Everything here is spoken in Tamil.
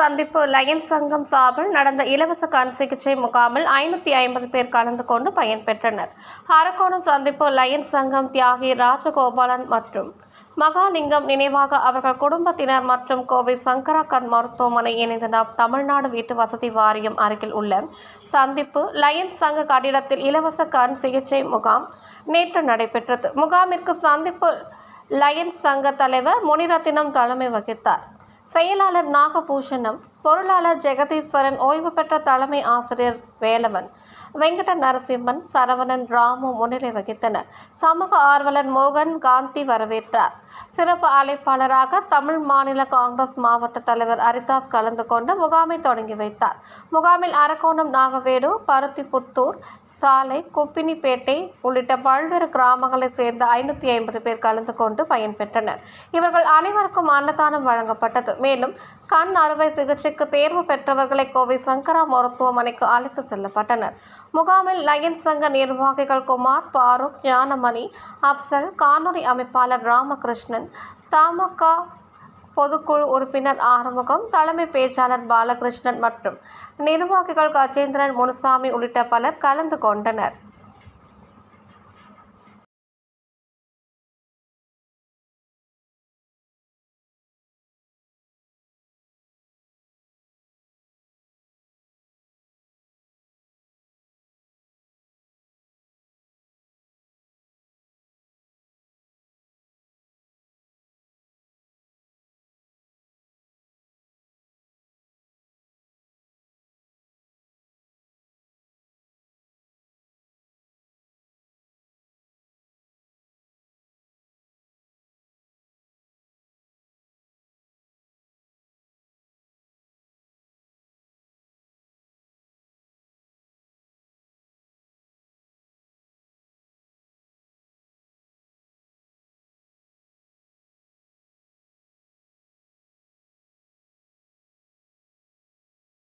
சந்திப்பு. லயன் சங்கம் சார்பில் நடந்த இலவச கண் சிகிச்சை முகாமில் ஐநூற்றி ஐம்பது பேர் கலந்து கொண்டு பயன்பெற்றனர் அரக்கோணம் சந்திப்பு லயன் சங்கம் தியாகி ராஜகோபாலன் மற்றும் மகாலிங்கம் நினைவாக அவர்கள் குடும்பத்தினர் மற்றும் கோவை சங்கரா கண் மருத்துவமனை இணைந்த தமிழ்நாடு வீட்டு வசதி வாரியம் அருகில் உள்ள சந்திப்பு லயன்ஸ் சங்க கட்டிடத்தில் இலவச கண் சிகிச்சை முகாம் நேற்று நடைபெற்றது. முகாமிற்கு சந்திப்பு லயன்ஸ் சங்க தலைவர் முனிரத்தினம் தலைமை வகித்தார். செயலாளர் நாகபூஷணம் பொருளாளர் ஜெகதீஸ்வரன் ஓய்வு பெற்ற தலைமை ஆசிரியர் வேலவன் வெங்கட நரசிம்மன் சரவணன் ராமு முன்னிலை வகித்தனர். சமூக ஆர்வலர் மோகன் காந்தி வரவேற்றார். சிறப்பு அழைப்பாளராக தமிழ் மாநில காங்கிரஸ் மாவட்ட தலைவர் அரிதாஸ் கலந்து கொண்டு முகாமை தொடங்கி வைத்தார். முகாமில் அரக்கோணம் நாகவேடு பருத்திப்புத்தூர் சாலை குப்பினிப்பேட்டை உள்ளிட்ட பல்வேறு கிராமங்களைச் சேர்ந்த ஐநூற்றி ஐம்பது பேர் கலந்து கொண்டு பயன்பெற்றனர் இவர்கள் அனைவருக்கும் அன்னதானம் வழங்கப்பட்டது. மேலும் கண் அறுவை சிகிச்சைக்கு தேர்வு பெற்றவர்களை கோவை சங்கரா மருத்துவமனைக்கு அழைத்து செல்லப்பட்டனர். முகாமில் லயன்ஸ் சங்க நிர்வாகிகள் குமார் பாரூக் ஞானமணி அப்சல் காணொலி அமைப்பாளர் ராமகிருஷ்ணன் தமாக பொதுக்குழு உறுப்பினர் ஆறுமுகம் தலைமை பேச்சாளர் பாலகிருஷ்ணன் மற்றும் நிர்வாகிகள் கஜேந்திரன் முனுசாமி உள்ளிட்ட பலர் கலந்து கொண்டனர்.